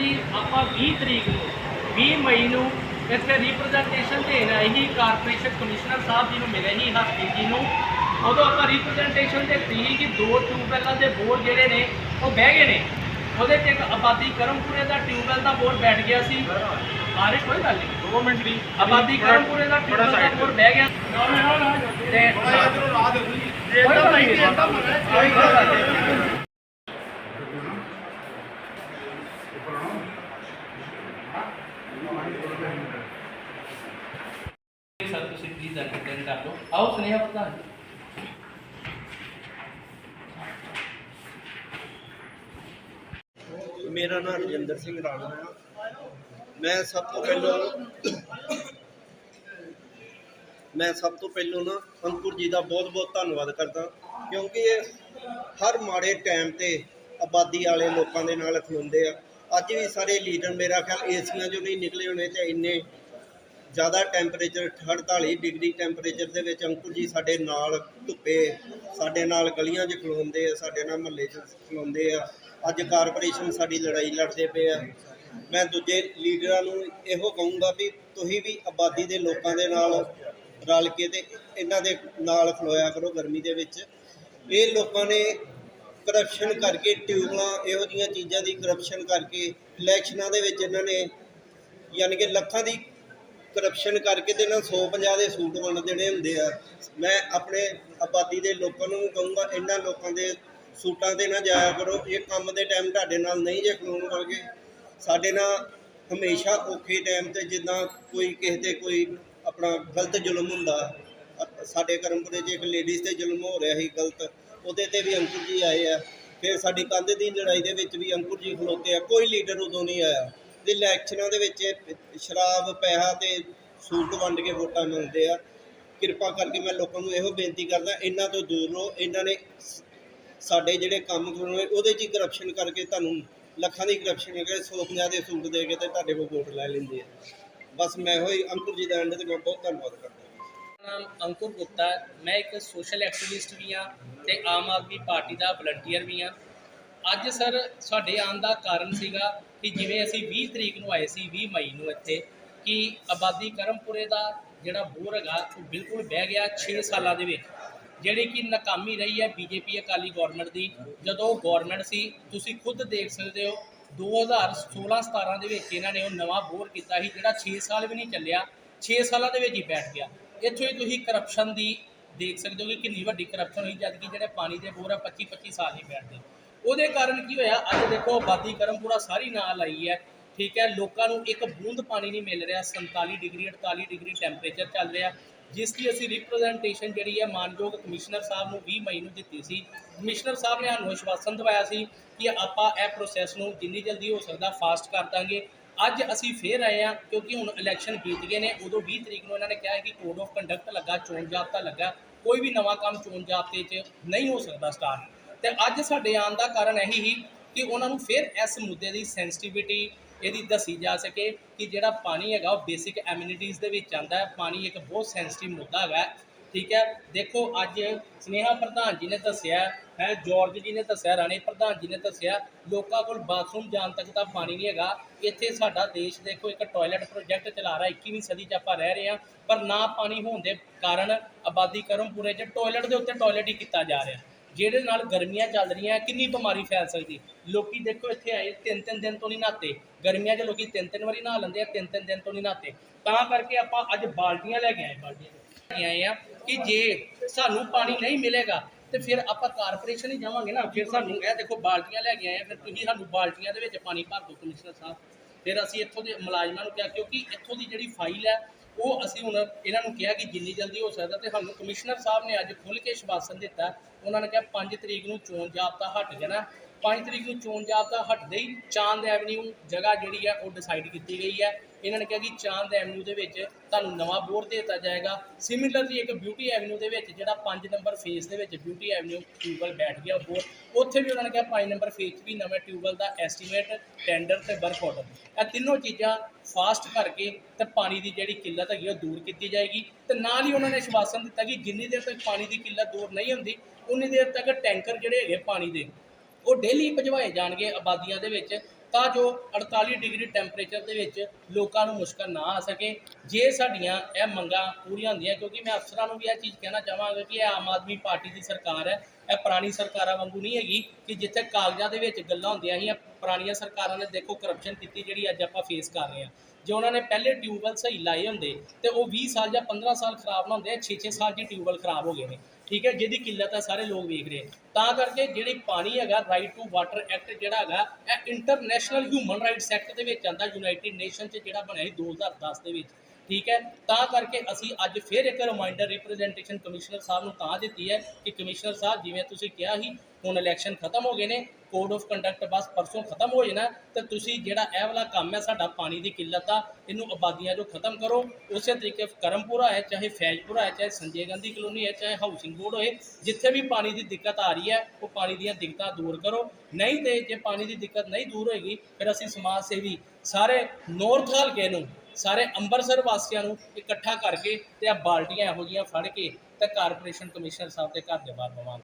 ਜੀ ਆਪਾਂ 20 ਤਰੀਕ ਨੂੰ 20 ਮਈ ਨੂੰ ਇੱਥੇ ਰਿਪਰੈਜ਼ੈਂਟੇਸ਼ਨ ਦੇਣ ਆਏ ਸੀ ਕਾਰਪੋਰੇਸ਼ਨ ਕਮਿਸ਼ਨਰ ਸਾਹਿਬ ਜੀ ਨੂੰ ਮਿਲੇ ਸੀ ਹਸਤੀ ਜੀ ਨੂੰ। ਉਦੋਂ ਆਪਾਂ ਰਿਪਰੈਜ਼ੈਂਟੇਸ਼ਨ ਦਿੱਤੀ ਸੀ ਕਿ ਦੋ ਟਿਊਬਵੈੱਲਾਂ ਦੇ ਬੋਰ ਜਿਹੜੇ ਨੇ ਉਹ ਬਹਿ ਗਏ ਨੇ। ਉਹਦੇ 'ਚ ਇੱਕ ਆਬਾਦੀ ਕਰਮਪੁਰੇ ਦਾ ਟਿਊਬਵੈੱਲ ਦਾ ਬੋਰ ਬੈਠ ਗਿਆ ਸੀ। ਆਰੇ ਕੋਈ ਗੱਲ ਨਹੀਂ। 2 ਮਿੰਟ ਦੀ ਆਬਾਦੀ ਕਰਮਪੁਰੇ ਦਾ ਟਿਊਬਵੈੱਲ ਦਾ ਬੋਰ ਬਹਿ ਗਿਆ। ਤੇ ਕੋਈ ਗੱਲ ਨਹੀਂ। ਕੋਈ ਗੱਲ ਨਹੀਂ ਸਰ ਤੁਸੀਂ ਪਲੀਜ਼ ਅਟੈਂਡ ਕਰ ਲਓ ਆਓ ਸੁਨੇਹਾ ਪ੍ਰਧਾਨ ਜੀ ਮੇਰਾ ਨਾਮ ਰਜਿੰਦਰ ਸਿੰਘ ਰਾਣਾ ਹੈ। ਮੈਂ ਸਭ ਤੋਂ ਪਹਿਲਾਂ ਮੈਂ ਸਭ ਤੋਂ ਪਹਿਲਾਂ ਨਾ ਅੰਕੁਰ ਜੀ ਦਾ ਬਹੁਤ ਬਹੁਤ ਧੰਨਵਾਦ ਕਰਦਾ, ਕਿਉਂਕਿ ਹਰ ਮਾੜੇ ਟਾਈਮ ਤੇ ਆਬਾਦੀ ਵਾਲੇ ਲੋਕਾਂ ਦੇ ਨਾਲ ਖਲੋਂਦੇ ਆ। ਅੱਜ ਵੀ ਸਾਰੇ ਲੀਡਰ ਮੇਰਾ ਖਿਆਲ ਏਸੀਆਂ ਚੋਂ ਨਹੀਂ ਨਿਕਲੇ ਹੋਣੇ ਤੇ ਇੰਨੇ ਜ਼ਿਆਦਾ ਟੈਂਪਰੇਚਰ 48 ਡਿਗਰੀ ਟੈਂਪਰੇਚਰ ਦੇ ਵਿੱਚ ਅੰਕੁਰ ਜੀ ਸਾਡੇ ਨਾਲ ਧੁੱਪੇ, ਸਾਡੇ ਨਾਲ ਗਲੀਆਂ 'ਚ ਖਲੋਂਦੇ ਆ, ਸਾਡੇ ਨਾਲ ਮਹੱਲੇ 'ਚ ਖਲੋਂਦੇ ਆ। ਅੱਜ ਕਾਰਪੋਰੇਸ਼ਨ ਸਾਡੀ ਲੜਾਈ ਲੜਦੇ ਪਏ ਆ। ਮੈਂ ਦੂਜੇ ਲੀਡਰਾਂ ਨੂੰ ਇਹੋ ਕਹੂੰਗਾ ਵੀ ਤੁਸੀਂ ਵੀ ਆਬਾਦੀ ਦੇ ਲੋਕਾਂ ਦੇ ਨਾਲ ਰਲ ਕੇ ਤੇ ਇਹਨਾਂ ਦੇ ਨਾਲ ਖਲੋਇਆ ਕਰੋ ਗਰਮੀ ਦੇ ਵਿੱਚ। ਇਹ ਲੋਕਾਂ ਨੇ ਕਰਪਸ਼ਨ ਕਰਕੇ ਟਿਊਬਲਾਂ, ਇਹੋ ਜਿਹੀਆਂ ਚੀਜ਼ਾਂ ਦੀ ਕਰਪਸ਼ਨ ਕਰਕੇ ਇਲੈਕਸ਼ਨਾਂ ਦੇ ਵਿੱਚ ਇਹਨਾਂ ਨੇ ਯਾਨੀ ਕਿ ਲੱਖਾਂ ਦੀ ਕਰਪਸ਼ਨ ਕਰਕੇ ਤੇ ਨਾ 150 ਦੇ ਸੂਟ ਵੰਡ ਦੇਣੇ ਹੁੰਦੇ ਆ। ਮੈਂ ਆਪਣੇ ਆਬਾਦੀ ਦੇ ਲੋਕਾਂ ਨੂੰ ਵੀ ਕਹੂੰਗਾ, ਇਹਨਾਂ ਲੋਕਾਂ ਦੇ ਸੂਟਾਂ ਤੇ ਨਾ ਜਾਇਆ ਕਰੋ। ਇਹ ਕੰਮ ਦੇ ਟਾਈਮ ਤੁਹਾਡੇ ਨਾਲ ਨਹੀਂ ਜੇ ਖਲੋਣ ਵਰਗੇ। ਸਾਡੇ ਨਾਲ ਹਮੇਸ਼ਾ ਔਖੇ ਟਾਈਮ ਤੇ ਜਿੱਦਾਂ ਕੋਈ ਕਿਸੇ ਤੇ ਕੋਈ ਆਪਣਾ ਗਲਤ ਜ਼ੁਲਮ ਹੁੰਦਾ। ਸਾਡੇ ਕਰਮਪੁਰੇ 'ਚ ਇੱਕ ਲੇਡੀਜ਼ ਤੇ ਜ਼ੁਲਮ ਹੋ ਰਿਹਾ ਸੀ, ਗਲਤ। ਉਹਦੇ ਤੇ ਵੀ ਅੰਕੁਰ ਜੀ ਆਏ ਆ। ਫਿਰ ਸਾਡੀ ਕੰਧ ਦੀ ਲੜਾਈ ਦੇ ਵਿੱਚ ਵੀ ਅੰਕੁਰ ਜੀ ਖਲੋਤੇ ਆ। ਕੋਈ ਲੀਡਰ ਉਦੋਂ ਨਹੀਂ ਆਇਆ। ਤੇ ਇਲੈਕਸ਼ਨਾਂ ਦੇ ਵਿੱਚ ਸ਼ਰਾਬ, ਪੈਸਾ ਤੇ ਸੂਟ ਵੰਡ ਕੇ ਵੋਟਾਂ ਮਿਲਦੇ ਆ। ਕਿਰਪਾ ਕਰਕੇ ਮੈਂ ਲੋਕਾਂ ਨੂੰ ਇਹੋ ਬੇਨਤੀ ਕਰਦਾ, ਇਹਨਾਂ ਤੋਂ ਦੂਰ ਰਹੋ। ਇਹਨਾਂ ਨੇ ਸਾਡੇ ਜਿਹੜੇ ਕੰਮ ਕਰਨੇ ਉਹਦੇ 'ਚ ਹੀ ਕਰਪਸ਼ਨ ਕਰਕੇ ਤੁਹਾਨੂੰ ਲੱਖਾਂ ਦੀ ਕਰਪਸ਼ਨ ਕਰਕੇ 150 ਦੇ ਸੂਟ ਦੇ ਕੇ ਤੇ ਤੁਹਾਡੇ ਕੋਲ ਵੋਟ ਲੈ ਲੈਂਦੇ ਆ। ਬਸ ਮੈਂ ਹੋਈ ਅੰਕੁਰ ਜੀ ਦਾ ਐਂਡ ਤੇ ਮੈਂ ਬਹੁਤ ਧੰਨਵਾਦ ਕਰਦਾ ਮੇਰਾ ਨਾਮ ਅੰਕੁਰ ਗੁਪਤਾ ਹੈ। ਮੈਂ ਇੱਕ ਸੋਸ਼ਲ ਐਕਟਿਵਿਸਟ ਵੀ ਹਾਂ ਤੇ ਆਮ ਆਦਮੀ ਪਾਰਟੀ ਦਾ ਵਲੰਟੀਅਰ ਵੀ ਹਾਂ। ਅੱਜ ਸਰ ਸਾਡੇ ਆਉਣ ਦਾ ਕਾਰਨ ਸੀਗਾ ਕਿ ਜਿਵੇਂ ਅਸੀਂ 20 ਤਰੀਕ ਨੂੰ ਆਏ ਸੀ 20 ਮਈ ਨੂੰ ਇੱਥੇ, ਕਿ ਆਬਾਦੀ ਕਰਮਪੁਰੇ ਦਾ ਜਿਹੜਾ ਬੋਰ ਹੈਗਾ, ਉਹ ਬਿਲਕੁਲ ਬਹਿ ਗਿਆ 6 ਸਾਲਾਂ ਦੇ ਵਿੱਚ। ਜਿਹੜੀ ਕਿ ਨਾਕਾਮੀ ਰਹੀ ਹੈ ਬੀਜੇਪੀ ਅਕਾਲੀ ਗਵਰਨਮੈਂਟ ਦੀ, ਜਦੋਂ ਉਹ ਗਵਰਨਮੈਂਟ ਸੀ, ਤੁਸੀਂ ਖੁਦ ਦੇਖ ਸਕਦੇ ਹੋ 2016-17 ਦੇ ਵਿੱਚ ਇਹਨਾਂ ਨੇ ਉਹ ਨਵਾਂ ਬੋਰ ਕੀਤਾ ਸੀ, ਜਿਹੜਾ 6 ਸਾਲ ਵੀ ਨਹੀਂ ਚੱਲਿਆ 6 ਸਾਲਾਂ ਦੇ ਵਿੱਚ ਹੀ ਬੈਠ ਗਿਆ। ਇੱਥੋਂ ਹੀ ਤੁਸੀਂ ਕਰਪਸ਼ਨ ਦੀ ਦੇਖ ਸਕਦੇ ਹੋ ਕਿ ਕਿੰਨੀ ਵੱਡੀ ਕਰਪਸ਼ਨ ਹੋਈ ਜਦ ਕਿ ਜਿਹੜੇ ਪਾਣੀ ਦੇ ਬੋਰ ਆ 25 25 ਸਾਲ ਹੀ ਬੈਠਦੇ। ਉਹਦੇ ਕਾਰਨ ਕੀ ਹੋਇਆ, ਅੱਜ ਦੇਖੋ ਆਬਾਦੀ ਕਰਮਪੂਰਾ ਸਾਰੀ ਨਾਲ ਆਈ ਹੈ, ਠੀਕ ਹੈ, ਲੋਕਾਂ ਨੂੰ ਇੱਕ ਬੂੰਦ ਪਾਣੀ ਨਹੀਂ ਮਿਲ ਰਿਹਾ 47 ਡਿਗਰੀ 48 ਡਿਗਰੀ ਟੈਂਪਰੇਚਰ ਚੱਲ ਰਿਹਾ। ਜਿਸ ਦੀ ਅਸੀਂ ਰਿਪਰੈਜ਼ੈਂਟੇਸ਼ਨ ਜਿਹੜੀ ਹੈ ਮਾਨਯੋਗ ਕਮਿਸ਼ਨਰ ਸਾਹਿਬ ਨੂੰ 20 ਮਈ ਨੂੰ ਦਿੱਤੀ ਸੀ। ਕਮਿਸ਼ਨਰ ਸਾਹਿਬ ਨੇ ਸਾਨੂੰ ਆਸ਼ਵਾਸਨ ਦਿਵਾਇਆ ਸੀ ਕਿ ਆਪਾਂ ਇਹ ਪ੍ਰੋਸੈਸ ਨੂੰ ਜਿੰਨੀ ਜਲਦੀ ਹੋ ਸਕਦਾ ਫਾਸਟ ਕਰ ਦਾਂਗੇ। ਅੱਜ ਅਸੀਂ ਫੇਰ ਆਏ ਆ ਕਿਉਂਕਿ ਹੁਣ ਇਲੈਕਸ਼ਨ ਬੀਤ ਗਏ ਨੇ, ਉਦੋਂ 20 ਤਰੀਕ ਨੂੰ ਇਹਨਾਂ ਨੇ ਕਿਹਾ ਹੈ ਕਿ ਕੋਡ ਆਫ ਕੰਡਕਟ ਲੱਗਾ, ਚੋਣ ਜਾਬਤਾ ਲੱਗਾ, ਕੋਈ ਵੀ ਨਵਾਂ ਕੰਮ ਚੋਣ ਜਾਬਤੇ 'ਚ ਨਹੀਂ ਹੋ ਸਕਦਾ ਸਟਾਰਟ ਤੇ ਅੱਜ ਸਾਡੇ ਆਉਣ ਦਾ ਕਾਰਨ ਇਹੀ ਹੀ ਕਿ ਉਹਨਾਂ ਨੂੰ ਫਿਰ ਇਸ ਮੁੱਦੇ ਦੀ ਸੈਂਸਿਟੀਵਿਟੀ ਇਹਦੀ ਦੱਸੀ ਜਾ ਸਕੇ ਕਿ ਜਿਹੜਾ ਪਾਣੀ ਹੈਗਾ ਉਹ ਬੇਸਿਕ ਐਮਿਨਿਟੀਜ਼ ਦੇ ਵਿੱਚ ਆਉਂਦਾ ਹੈ। ਪਾਣੀ ਇੱਕ ਬਹੁਤ ਸੈਂਸਿਟਿਵ ਮੁੱਦਾ ਹੈਗਾ। ਠੀਕ ਹੈ? ਦੇਖੋ, ਅੱਜ ਸਨੇਹਾ ਪ੍ਰਧਾਨ ਜੀ ਨੇ ਦੱਸਿਆ ਹੈ ਜਾਰਜ ਜੀ ਨੇ ਦੱਸਿਆ, ਰਾਣੇ ਪ੍ਰਧਾਨ ਜੀ ਨੇ ਦੱਸਿਆ, ਲੋਕਾਂ ਕੋਲ ਬਾਥਰੂਮ ਜਾਣ ਤੱਕ ਤਾਂ ਪਾਣੀ ਨਹੀਂ ਹੈਗਾ। ਇੱਥੇ ਸਾਡਾ ਦੇਸ਼ ਦੇਖੋ, ਇੱਕ ਟਾਇਲਟ ਪ੍ਰੋਜੈਕਟ ਚਲਾ ਰਿਹਾ 21ਵੀਂ ਸਦੀ 'ਚ ਆਪਾਂ ਰਹਿ ਰਹੇ ਹਾਂ, ਪਰ ਨਾ ਪਾਣੀ ਹੋਣ ਦੇ ਕਾਰਨ ਆਬਾਦੀ ਕਰਮਪੁਰੇ 'ਚ ਟਾਇਲਟ ਦੇ ਉੱਤੇ ਟਾਇਲਟ ਹੀ ਕੀਤਾ ਜਾ ਰਿਹਾ। ਜਿਹਦੇ ਨਾਲ ਗਰਮੀਆਂ ਚੱਲ ਰਹੀਆਂ, ਕਿੰਨੀ ਬਿਮਾਰੀ ਫੈਲ ਸਕਦੀ। ਲੋਕੀ ਦੇਖੋ ਇੱਥੇ ਆਏ ਤਿੰਨ ਤਿੰਨ ਦਿਨ ਤੋਂ ਨਹੀਂ ਨਹਾਤੇ। ਗਰਮੀਆਂ 'ਚ ਲੋਕੀ ਤਿੰਨ ਤਿੰਨ ਵਾਰੀ ਨਹਾ ਲੈਂਦੇ ਆ ਤਿੰਨ ਤਿੰਨ ਦਿਨ ਤੋਂ ਨਹੀਂ ਨਹਾਤੇ। ਤਾਂ ਕਰਕੇ ਆਪਾਂ ਅੱਜ ਬਾਲਟੀਆਂ ਲੈ ਕੇ ਆਏ, ਬਾਲਟੀਆਂ ਲੈ ਕੇ ਆਏ ਆ ਕਿ ਜੇ ਸਾਨੂੰ ਪਾਣੀ ਨਹੀਂ ਮਿਲੇਗਾ, ਤੇ ਫਿਰ ਆਪਾਂ ਕਾਰਪੋਰੇਸ਼ਨ ਹੀ ਜਾਵਾਂਗੇ ਨਾ। ਫਿਰ ਸਾਨੂੰ ਇਹ ਦੇਖੋ ਬਾਲਟੀਆਂ ਲੈ ਕੇ ਆਏ ਆ, ਫਿਰ ਤੁਸੀਂ ਸਾਨੂੰ ਬਾਲਟੀਆਂ ਦੇ ਵਿੱਚ ਪਾਣੀ ਭਰ ਦਿਓ, ਕਮਿਸ਼ਨਰ ਸਾਹਿਬ। ਫਿਰ ਅਸੀਂ ਇੱਥੋਂ ਦੇ ਮੁਲਾਜ਼ਮਾਂ ਨੂੰ ਕਿਹਾ, ਕਿਉਂਕਿ ਇੱਥੋਂ ਦੀ ਜਿਹੜੀ ਫਾਈਲ ਹੈ ਉਹ ਅਸੀਂ ਹੁਣ ਇਹਨਾਂ ਨੂੰ ਕਿਹਾ ਕਿ ਜਿੰਨੀ ਜਲਦੀ ਹੋ ਸਕਦਾ ਤੇ ਸਾਨੂੰ ਕਮਿਸ਼ਨਰ ਸਾਹਿਬ ਨੇ ਅੱਜ ਖੁੱਲ੍ਹ ਕੇ ਸ਼ਵਾਸਨ ਦਿੱਤਾ। ਉਹਨਾਂ ਨੇ ਕਿਹਾ 5 ਤਰੀਕ ਨੂੰ ਚੋਣ ਜਾਬਤਾ ਹਟ ਜਾਣਾ। 5 ਤਰੀਕ ਨੂੰ ਚੋਣ ਜਾਬਤਾ ਹਟਦੇ ਹੀ ਚਾਂਦ ਐਵਨਿਊ ਜਗ੍ਹਾ ਜਿਹੜੀ ਹੈ ਉਹ ਡਿਸਾਈਡ ਕੀਤੀ ਗਈ ਹੈ। ਇਹਨਾਂ ਨੇ ਕਿਹਾ ਕਿ ਚਾਂਦ ਐਵਨਿਊ ਦੇ ਵਿੱਚ ਤੁਹਾਨੂੰ ਨਵਾਂ ਬੋਰ ਦੇ ਦਿੱਤਾ ਜਾਏਗਾ। ਸਿਮਿਲਰਲੀ ਇੱਕ ਬਿਊਟੀ ਐਵਨਿਊ ਦੇ ਵਿੱਚ ਜਿਹੜਾ 5 ਨੰਬਰ ਫੇਸ ਦੇ ਵਿੱਚ ਬਿਊਟੀ ਐਵਨਿਊ ਟਿਊਬਲ ਬੈਠ ਗਿਆ ਬੋਰ ਉੱਥੇ ਵੀ ਉਹਨਾਂ ਨੇ ਕਿਹਾ 5 ਨੰਬਰ ਫੇਸ 'ਚ ਵੀ ਨਵੇਂ ਟਿਊਬਲ ਦਾ ਐਸਟੀਮੇਟ ਟੈਂਡਰ ਤੇ ਵਰਕ ਆਰਡਰ ਇਹ ਤਿੰਨੋਂ ਚੀਜ਼ਾਂ ਫਾਸਟ ਕਰਕੇ ਤੇ ਪਾਣੀ ਦੀ ਜਿਹੜੀ ਕਿੱਲਤ ਹੈਗੀ ਉਹ ਦੂਰ ਕੀਤੀ ਜਾਏਗੀ। ਤੇ ਨਾਲ ਹੀ ਉਹਨਾਂ ਨੇ ਸ਼ਵਾਸਨ ਦਿੱਤਾ ਕਿ ਜਿੰਨੀ ਦੇਰ ਤੱਕ ਪਾਣੀ ਦੀ ਕਿੱਲਤ ਦੂਰ ਨਹੀਂ ਹੁੰਦੀ, ਉਨੀ ਦੇਰ ਤੱਕ ਟੈਂਕਰ ਜਿਹੜੇ ਹੈਗੇ ਪਾਣੀ ਦੇ ਉਹ ਡੇਲੀ ਭਜਵਾਏ ਜਾਣਗੇ ਆਬਾਦੀਆਂ ਦੇ ਵਿੱਚ। ਤਾਂ ਜੋ 48 ਡਿਗਰੀ ਟੈਂਪਰੇਚਰ ਦੇ ਵਿੱਚ ਲੋਕਾਂ ਨੂੰ ਮੁਸ਼ਕਲ ਨਾ ਆ ਸਕੇ। ਜੇ ਸਾਡੀਆਂ ਇਹ ਮੰਗਾਂ ਪੂਰੀਆਂ ਹੁੰਦੀਆਂ, ਕਿਉਂਕਿ ਮੈਂ ਅਫਸਰਾਂ ਨੂੰ ਵੀ ਇਹ ਚੀਜ਼ ਕਹਿਣਾ ਚਾਹਾਂਗਾ ਕਿ ਇਹ ਆਮ ਆਦਮੀ ਪਾਰਟੀ ਦੀ ਸਰਕਾਰ ਹੈ, ਇਹ ਪੁਰਾਣੀ ਸਰਕਾਰਾਂ ਵਾਂਗੂ ਨਹੀਂ ਹੈਗੀ ਕਿ ਜਿੱਥੇ ਕਾਗਜ਼ਾਂ ਦੇ ਵਿੱਚ ਗੱਲਾਂ ਹੁੰਦੀਆਂ ਸੀ ਪੁਰਾਣੀਆਂ ਸਰਕਾਰਾਂ ਨੇ ਦੇਖੋ ਕਰਪਸ਼ਨ ਕੀਤੀ ਜਿਹੜੀ ਅੱਜ ਆਪਾਂ ਫੇਸ ਕਰ ਰਹੇ ਹਾਂ। ਜੇ ਉਹਨਾਂ ਨੇ ਪਹਿਲੇ ਟਿਊਬਵੈਲ ਸਹੀ ਲਾਏ ਹੁੰਦੇ, ਤੇ ਉਹ 20 ਸਾਲ ਜਾਂ 15 ਸਾਲ ਖਰਾਬ ਨਾ ਹੁੰਦੇ 6-6 ਸਾਲ ਦੀ ਟਿਊਬਵੈਲ ਖਰਾਬ ਹੋ ਗਏ ਨੇ, ਠੀਕ ਹੈ, ਜਿਹਦੀ ਕਿੱਲਤ ਹੈ, ਸਾਰੇ ਲੋਕ ਵੇਖ ਰਹੇ। ਤਾਂ ਕਰਕੇ ਜਿਹੜੀ ਪਾਣੀ ਹੈਗਾ ਰਾਈਟ ਟੂ ਵਾਟਰ ਐਕਟ ਜਿਹੜਾ ਹੈਗਾ, ਇਹ ਇੰਟਰਨੈਸ਼ਨਲ ਹਿਊਮਨ ਰਾਈਟਸ ਐਕਟ ਦੇ ਵਿੱਚ ਆਂਦਾ ਯੂਨਾਈਟਿਡ ਨੇਸ਼ਨ 'ਚ ਜਿਹੜਾ ਬਣਿਆ ਸੀ 2010 ਦੇ ਵਿੱਚ। ਠੀਕ ਹੈ। ਤਾਂ ਕਰਕੇ ਅਸੀਂ ਅੱਜ ਫਿਰ ਇੱਕ ਰਿਮਾਈਂਡਰ ਰਿਪਰੈਜ਼ੈਂਟੇਸ਼ਨ ਕਮਿਸ਼ਨਰ ਸਾਹਿਬ ਨੂੰ ਤਾਂ ਦਿੱਤੀ ਹੈ ਕਿ ਕਮਿਸ਼ਨਰ ਸਾਹਿਬ, ਜਿਵੇਂ ਤੁਸੀਂ ਕਿਹਾ ਸੀ, ਹੁਣ ਇਲੈਕਸ਼ਨ ਖਤਮ ਹੋ ਗਏ ਨੇ ਕੋਡ ਆਫ ਕੰਡਕਟ ਬਸ ਪਰਸੋਂ ਖਤਮ ਹੋ ਜਾਣਾ, ਤੇ ਤੁਸੀਂ ਜਿਹੜਾ ਇਹ ਵਾਲਾ ਕੰਮ ਹੈ ਸਾਡਾ ਪਾਣੀ ਦੀ ਕਿੱਲਤ ਆ ਇਹਨੂੰ ਆਬਾਦੀਆਂ ਜੋ ਖਤਮ ਕਰੋ। ਉਸੇ ਤਰੀਕੇ ਕਰਮਪੁਰਾ ਹੈ, ਚਾਹੇ ਫੈਜ਼ਪੁਰਾ ਹੈ, ਚਾਹੇ ਸੰਜੇ ਗਾਂਧੀ ਕਲੋਨੀ ਹੈ, ਚਾਹੇ ਹਾਊਸਿੰਗ ਬੋਰਡ ਹੋਏ, ਜਿੱਥੇ ਵੀ ਪਾਣੀ ਦੀ ਦਿੱਕਤ ਆ ਰਹੀ ਹੈ, ਉਹ ਪਾਣੀ ਦੀਆਂ ਦਿੱਕਤਾਂ ਦੂਰ ਕਰੋ। ਨਹੀਂ ਤੇ ਜੇ ਪਾਣੀ ਦੀ ਦਿੱਕਤ ਨਹੀਂ ਦੂਰ ਹੋਏਗੀ, ਫਿਰ ਅਸੀਂ ਸਮਾਜ ਸੇਵੀ ਸਾਰੇ ਨੌਰਥ ਹਲਕੇ ਨੂੰ ਸਾਰੇ ਅੰਮ੍ਰਿਤਸਰ ਵਾਸੀਆਂ ਨੂੰ ਇਕੱਠਾ ਕਰਕੇ ਤੇ ਆ ਬਾਲਟੀਆਂ ਇਹੋ ਜਿਹੀਆਂ ਫੜ ਕੇ ਤੇ ਕਾਰਪੋਰੇਸ਼ਨ ਕਮਿਸ਼ਨਰ ਸਾਹਿਬ ਦੇ ਘਰ ਦੇ ਬਾਹਰ ਪਵਾਂਗੇ